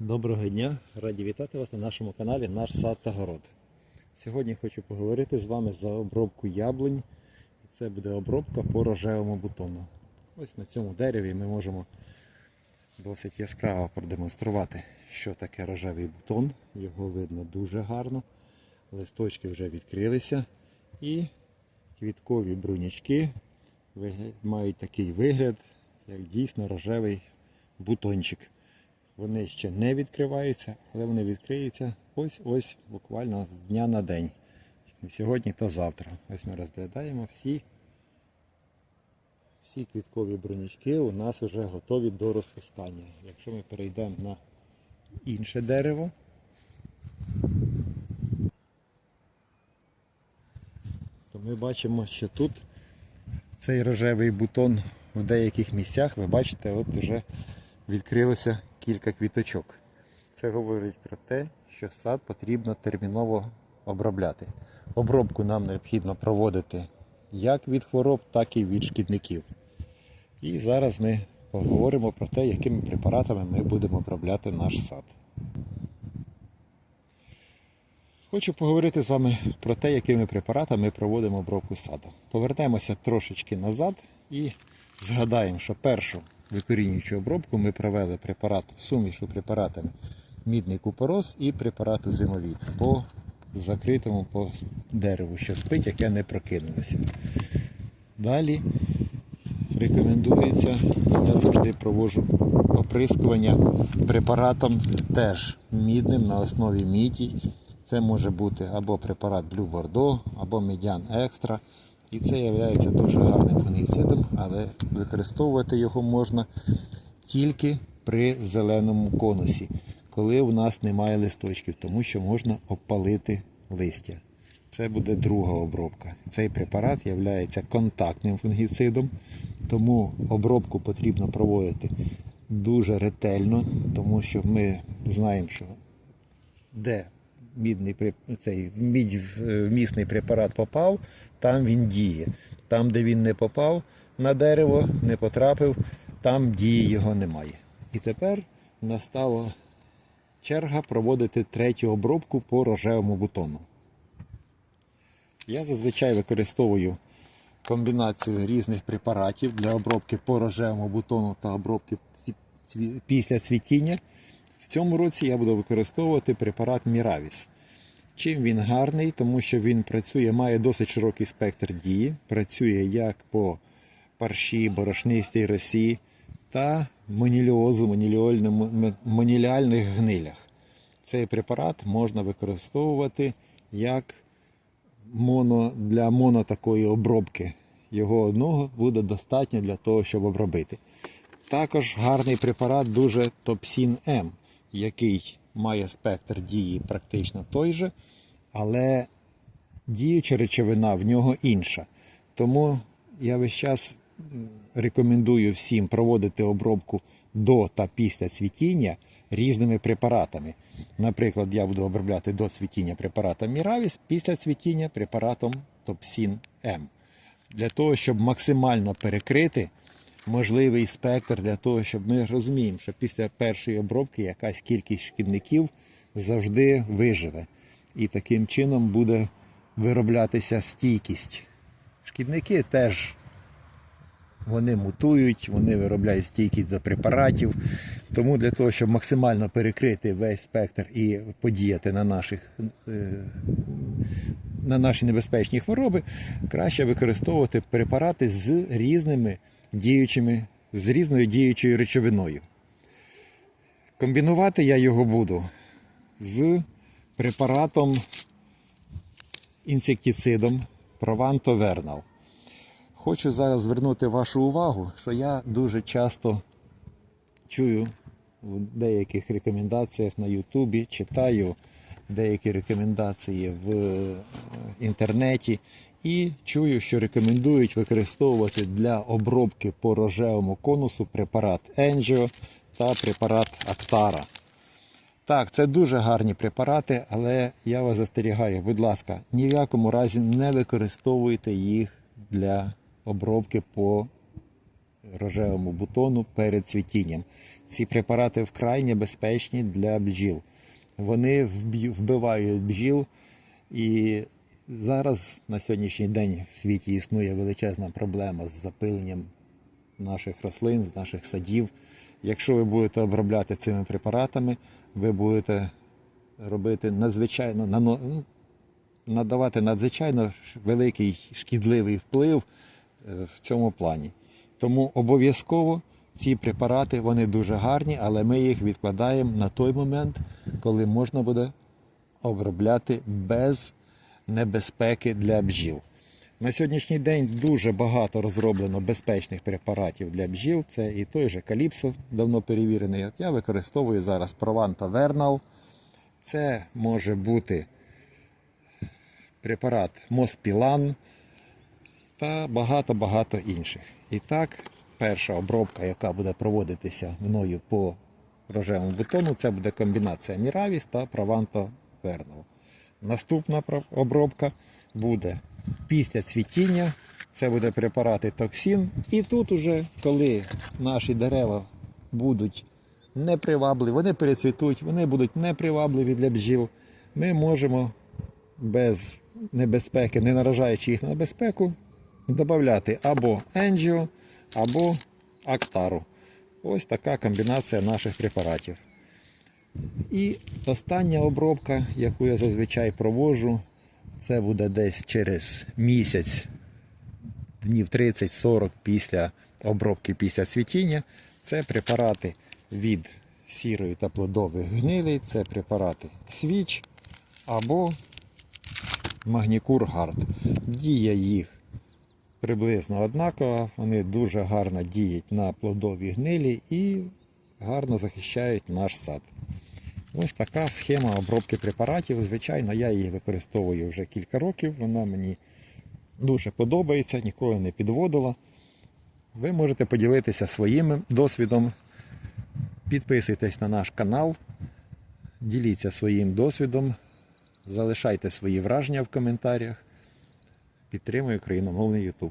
Доброго дня! Раді вітати вас на нашому каналі Наш сад та город. Сьогодні хочу поговорити з вами за обробку яблунь. Це буде обробка по рожевому бутону. Ось на цьому дереві ми можемо досить яскраво продемонструвати, що таке рожевий бутон. Його видно дуже гарно. Листочки вже відкрилися і квіткові брунячки мають такий вигляд, як дійсно рожевий бутончик. Вони ще не відкриваються, але вони відкриються ось-ось буквально з дня на день. Не сьогодні, то завтра. Ось ми розглядаємо всі, всі квіткові бронячки у нас вже готові до розпускання. Якщо ми перейдемо на інше дерево, то ми бачимо, що тут цей рожевий бутон в деяких місцях, ви бачите, от вже відкрилося кілька квіточок. Це говорить про те, що сад потрібно терміново обробляти. Обробку нам необхідно проводити як від хвороб, так і від шкідників. І зараз ми поговоримо про те, якими препаратами ми будемо обробляти наш сад. Хочу поговорити з вами про те, якими препаратами ми проводимо обробку саду. Повернемося трошечки назад і згадаємо, що першу викорінюючу обробку ми провели препарат сумішу препаратами мідний купорос і препарату зимовід по закритому по дереву, що спить, яке не прокинулося. Далі рекомендується, я завжди проводжу оприскування препаратом теж мідним на основі міді. Це може бути або препарат Blue Bordeaux, або Медян Екстра. І це є дуже гарним фунгіцидом, але використовувати його можна тільки при зеленому конусі, коли у нас немає листочків, тому що можна обпалити листя. Це буде друга обробка. Цей препарат є контактним фунгіцидом, тому обробку потрібно проводити дуже ретельно, тому що ми знаємо, що де мідний цей мідь вмісний препарат попав, там він діє. Там, де він не попав на дерево, не потрапив, там дії його немає. І тепер настала черга проводити третю обробку по рожевому бутону. Я зазвичай використовую комбінацію різних препаратів для обробки по рожевому бутону та обробки після цвітіння. В цьому році я буду використовувати препарат Міравіс. Чим він гарний, тому що він працює, має досить широкий спектр дії, працює як по парші, борошнистій росі та моніліозу, моніліольному- моніліальних гнилях. Цей препарат можна використовувати як моно, для моно такої обробки. Його одного буде достатньо для того, щоб обробити. Також гарний препарат дуже Топсін М, який має спектр дії практично той же, але діюча речовина в нього інша. Тому я весь час рекомендую всім проводити обробку до та після цвітіння різними препаратами. Наприклад, я буду обробляти до цвітіння препаратом Міравіс, після цвітіння препаратом Топсін М. Для того, щоб максимально перекрити можливий спектр, для того, щоб ми розуміємо, що після першої обробки якась кількість шкідників завжди виживе. І таким чином буде вироблятися стійкість. Шкідники теж вони мутують, вони виробляють стійкість до препаратів. Тому для того, щоб максимально перекрити весь спектр і подіяти на наших. е, На наші небезпечні хвороби краще використовувати препарати з різними діючими, з різною діючою речовиною. Комбінувати я його буду з препаратом інсектицидом Provanto Vernal. Хочу зараз звернути вашу увагу, що я дуже часто чую в деяких рекомендаціях на Ютубі, читаю деякі рекомендації в е, інтернеті і чую, що рекомендують використовувати для обробки по рожевому конусу препарат Angio та препарат Актара. Так, це дуже гарні препарати, але я вас застерігаю, будь ласка, ні в якому разі не використовуйте їх для обробки по рожевому бутону перед цвітінням. Ці препарати вкрай небезпечні для бджіл. Вони вбивають бджіл і зараз на сьогоднішній день в світі існує величезна проблема з запиленням наших рослин, з наших садів. Якщо ви будете обробляти цими препаратами, ви будете робити надзвичайно ну, надавати надзвичайно великий шкідливий вплив е, в цьому плані. Тому обов'язково ці препарати вони дуже гарні, але ми їх відкладаємо на той момент, коли можна буде обробляти без небезпеки для бджіл. На сьогоднішній день дуже багато розроблено безпечних препаратів для бджіл. Це і той же Каліпсо, давно перевірений. От я використовую зараз Прованта Вернал. Це може бути препарат Моспілан та багато-багато інших. І так, перша обробка, яка буде проводитися мною по рожевому бутону, це буде комбінація Міравіс та Прованто Вернал. Наступна обробка буде після цвітіння. Це буде препарати токсин. І тут уже, коли наші дерева будуть непривабливі, вони перецвітуть, вони будуть непривабливі для бджіл, ми можемо без небезпеки, не наражаючи їх на небезпеку, додати або енджіо, або актару. Ось така комбінація наших препаратів. І остання обробка, яку я зазвичай проводжу, це буде десь через місяць, днів 30-40 після обробки після цвітіння. Це препарати від сірої та плодових гнилей, це препарати свіч або Магнікур Гард. Дія їх приблизно однакова, вони дуже гарно діють на плодові гнилі і гарно захищають наш сад. Ось така схема обробки препаратів. Звичайно, я її використовую вже кілька років. Вона мені дуже подобається, ніколи не підводила. Ви можете поділитися своїм досвідом. Підписуйтесь на наш канал, діліться своїм досвідом, залишайте свої враження в коментарях. Підтримую україномовний YouTube.